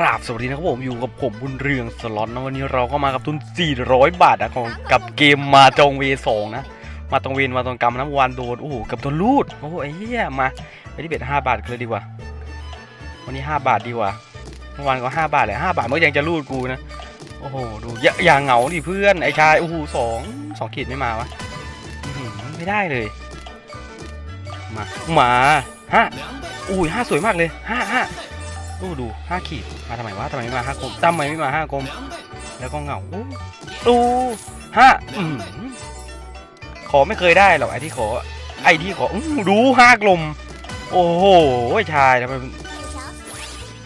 ราบสวัสดีนะครับผมอยู่กับผมบุญเรืองสล็อตนะวันนี้เราก็มากับทุน 400 บาทนะของกับเกมมาจองเวสองนะ มาตรงเวนมาตรงกรรมนะวันโดนโอ้โหกับตัวรูดโอ้โหไอ้เหี้ยมาไปที่เบ็ดห้าบาทกันเลยดีกว่า วันนี้ 5 บาทดีกว่าเมื่อวานก็ 5 บาทเลย5บาทมันยังจะรูดกูนะโอ้โหดูอย่าอย่าเหงาดิเพื่อนไอ้ชายโอ้โหสองสองขีดไม่มาวะไม่ได้เลย มามาฮะอุ้ยห้าสวยมากเลยห้าห้า ดูดูห้าขีดมาทำไมวะทำไมไม่มาห้ากลมตั้มทำไมไม่มาห้ากลมแล้วก็เหงาอู้ดูห้าขอไม่เคยได้หรอกไอ้ที่ขอ ไอ้ที่ขอดูห้ากลม โอ้โหชายทำไม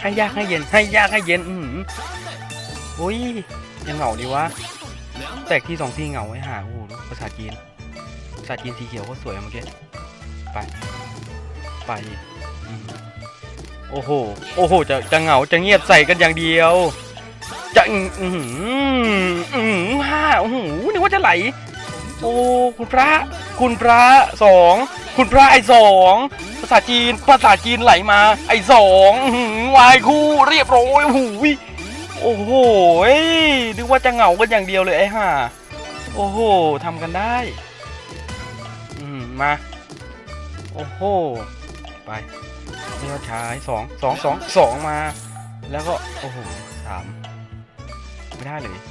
ให้ยากให้เย็นให้ยากให้เย็นอืมโอ้ยยังเหงาดีวะแตกที่สองที่เหงาไว้หาโอ้โหภาษาจีนภาษาจีนสีเขียวก็สวยอะเมื่อกี้ไปไปอืม โอ้โห โอ้โห จะจะเหงาจะเงียบใส่กันอย่างเดียว จะอือหืออือหือห้าโอ้โหนึกว่าจะไหล โอ้คุณพระ คุณพระสองคุณพระไอสองภาษาจีนภาษาจีนไหลมา ไอสองวายคู่เรียบร้อยโอ้โหโอ้โหนึกว่าจะเหงากันอย่างเดียวเลยไอห่าโอ้โหทำกันได้ อืมมา โอ้โห ไป นี่ก็ใช้สองสองสองสองมา แล้วก็ โอ้โหสามไม่ได้เลย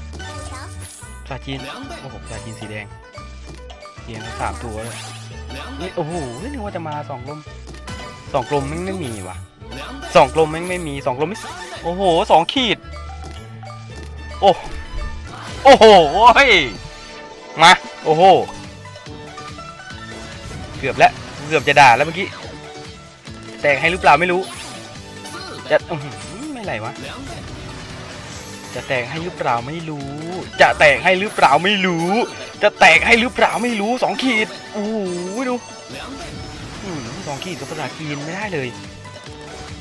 ซาจีน โอ้โหซาจีนสีแดงเสียงสามตัวเลยนี่โอ้โหนึกว่าจะมาสองกลมสองกลมไม่งไม่มีว่ะสองกลมไม่งไม่มีสองกลมไม่โอ้โหสองขีด โอ้โอ้โหเฮ้ยมา โอ้โห เกือบแล้ว เกือบจะด่าแล้วเมื่อกี้ แตกให้หรือเปล่าไม่รู้ จะอื้อหือไม่ไหลวะ จะแตกให้หรือเปล่าไม่รู้ จะแตกให้หรือเปล่าไม่รู้ จะแตกให้หรือเปล่าไม่รู้สองขีดโอ้โหดูอืมสองขีดกับภาษาจีนไม่ได้เลย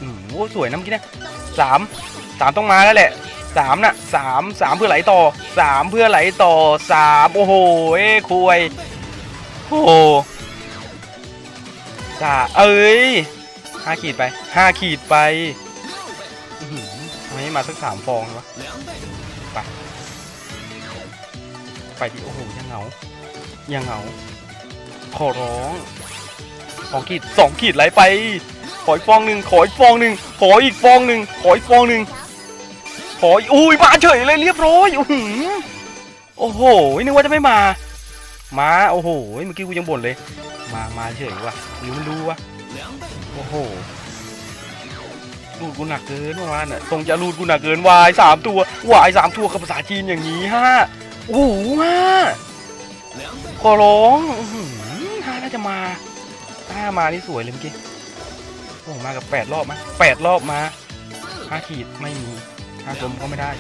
อืมโอ้สวยนะเมื่อกี้นะสามสามต้องมาแล้วแหละสามน่ะสามสามเพื่อไหลต่อสามเพื่อไหลต่อสามโอ้โหเอ้คุยโอ้โหจ้าเอ้ย ห้าขีดไปห้าขีดไปอื้อหือทำไมไม่มาสักสามฟองวะไป ไปดิโอ้โหยังเหงา ยังเหงา ขอร้องสองขีดสองขีดไหลไป ขออีกฟองหนึ่งขออีกฟองหนึ่งขออีกฟองหนึ่งขออีกฟองหนึ่งขออุ้ยมาเฉยเลยเรียบร้อยโอ้โหนึกว่าจะไม่มา มาโอ้โหเมื่อกี้กูยังบ่นเลย มามาเฉยว่ะหรือมันรู้วะ โอ้โหรูดกูหนักเกินเมื่อวานน่ะตรงจะรูดกูหนักเกินวายสามตัววายสามตัวกับภาษาจีนอย่างนี้ฮะโอ้โหฮะขอร้องอื้อหือฮะน่าจะมาถ้ามานี่สวยเลยเมื่อกี้โอ้โหมากับแปดรอบมาแปดรอบมาห้าขีดไม่มีห้ากลมก็ไม่ได้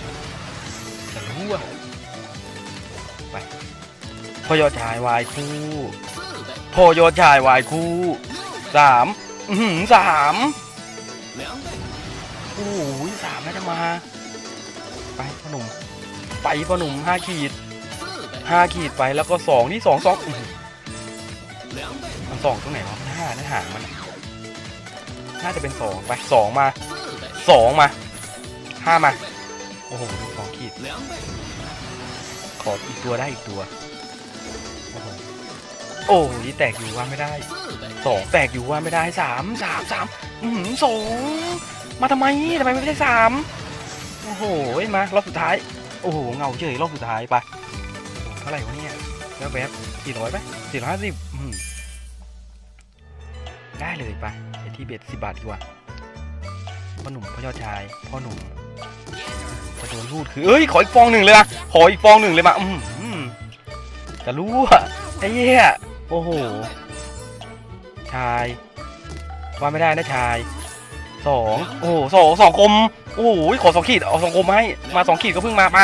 แต่รู้อะไปพอยอดชายวายคู่พอยอดชายวายคู่สาม อือหือสามโอ้ยสามน่าจะมา ไปพ่อหนุ่ม ไปพ่อหนุ่มห้าขีดห้าขีดไปแล้วก็สองนี่สองสองอือมันสองตรงไหนวะมันห้าในหางมันน่าจะเป็นสองไปสองมาสองมาห้ามา โอ้โหสองขีด ขออีกตัวได้อีกตัว โอ้ยแตกอยู่ว่าไม่ได้สองแตกอยู่ว่าไม่ได้สามสามสามอืมสองมาทำไมทำไมไม่ได้สามโอ้โหมารอบสุดท้าย โอ้โหเงาเฉยรอบสุดท้ายไปเท่าไหร่วะเนี่ยแล้วแบบสี่ร้อยไปสี่ร้อยห้าสิบได้เลยไปไปที่เบ็ดสิบบาทดีกว่าพ่อหนุ่มพ่อยอดชายพ่อหนุ่มจะโดนรูดคือเอ้ยขออีกฟองหนึ่งเลยอะขออีกฟองหนึ่งเลยมาอืมจะรู้อะไอ้เหี้ย โอ้โห ชาย ว่าไม่ได้นะชายสองโอ้โหสองสองคม โอ้โห ขอสองขีด เอาสองคมมให้ มาสองขีดก็เพิ่งมา มา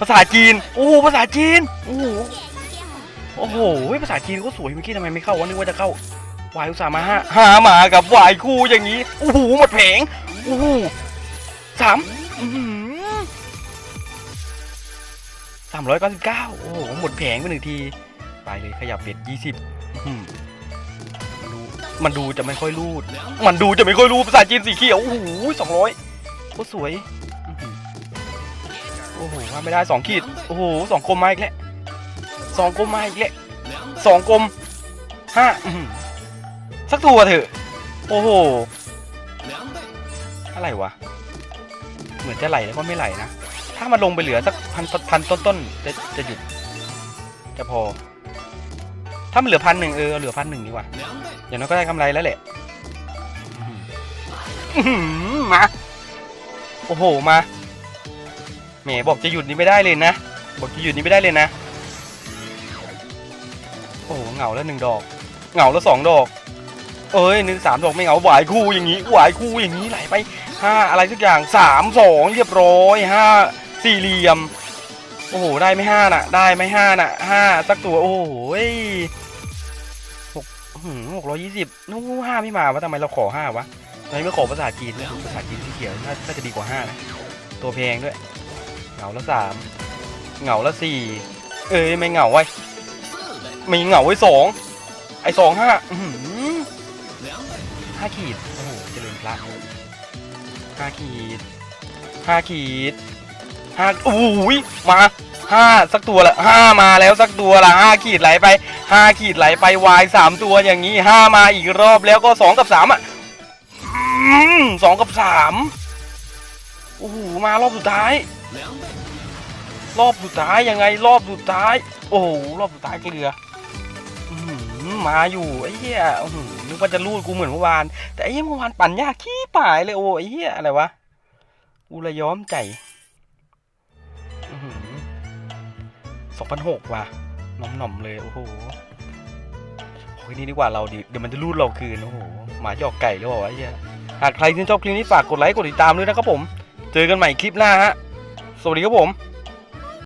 ภาษาจีน โอ้โห ภาษาจีน โอ้โห โอ้โห ภาษาจีนก็สวยเมื่อกี้ทำไมไม่เข้าวะนึกว่าจะเข้าวายอุตส่าห์มาห้าหาหมากับวายคู่อย่างนี้ โอ้โห หมดแผง โอ้โหสามสามร้อยเก้าสิบเก้าโอ้โห หมดแผงไปหนึ่งที ไปเลยขยับเบ็ดยี่สิบมันดูจะไม่ค่อยรูด มันดูจะไม่ค่อยรูดภาษาจีนสีเขียว โอ้โหสองร้อยโคตรสวย โอ้โหว่าไม่ได้สองขีด โอ้โหสองกลมมาอีกแล้วสองกลมมาอีกแล้วสองกลมห้าอื้อหือสักตัวเถอะ โอ้โห อะไรวะ เหมือนจะไหลแล้วก็ไม่ไหลนะ ถ้ามันลงไปเหลือสักพันพันต้นต้นๆจะจะหยุด จะพอ ถ้ามันเหลือพันหนึ่งเออเหลือพันหนึ่งดีกว่าอย่างน้อยก็ได้กำไรแล้วแหละมาโอ้โหมาแหมบอกจะหยุดนี้ไม่ได้เลยนะบอกจะหยุดนี้ไม่ได้เลยนะ โอ้โหเหงาแล้วหนึ่งดอก เหงาแล้วสองดอก เอ้ยหนึ่งสามดอกไม่เหงาหวายคู่อย่างนี้หวายคู่อย่างนี้ไหลไปห้าอะไรสักอย่างสามสองเรียบร้อยห้าสี่เหลี่ยม โอ้โห ได้ไม่ห้าน่ะ ได้ไม่ห้าน่ะห้าสักตัว โอ้โหหกหกร้อยยี่สิบนู้ห้าไม่มาวะทำไมเราขอห้าวะทำไมไม่ขอภาษาจีนด้วยภาษาจีนสีเขียวน่าน่าจะดีกว่าห้านะ ตัวแพงด้วย เหงาละสามเหงาละสี่เอ้ยไม่เหงาไว้มีเหงาไว้สองไอ้สองห้าห้าขีด โอ้โหเจริญพระห้าขีดห้าขีด ห้าโอ้ยมาห้าสักตัวละห้ามาแล้วสักตัวละห้าขีดไหลไปห้าขีดไหลไปวายสามตัวอย่างนี้ห้ามาอีกรอบแล้วก็สองกับสามอะสองกับสามโอ้โหมารอบสุดท้าย รอบสุดท้ายยังไงรอบสุดท้าย โอ้โหรอบสุดท้ายเกลือมาอยู่ไอ้เหี้ยนึกว่าจะรูดกูเหมือนเมื่อวาน แต่ไอ้เหี้ยเมื่อวานปั่นยากขี้ป่ายเลยโอ้ไอ้เหี้ยอะไรวะกูระย้อมใจ สองพันหกว่ะหน่อมหน่อมๆเลยโอ้โหโอ้ยนี้ดีกว่าเราดิเดี๋ยวมันจะรูดเราคืนโอ้โหหมาจะอกไก่หรือเปล่าวะไอ้เหี้ยหากใครที่ชอบคลิปนี้ฝากกดไลค์กดติดตามด้วยนะครับผม เจอกันใหม่คลิปหน้าฮะสวัสดีครับผม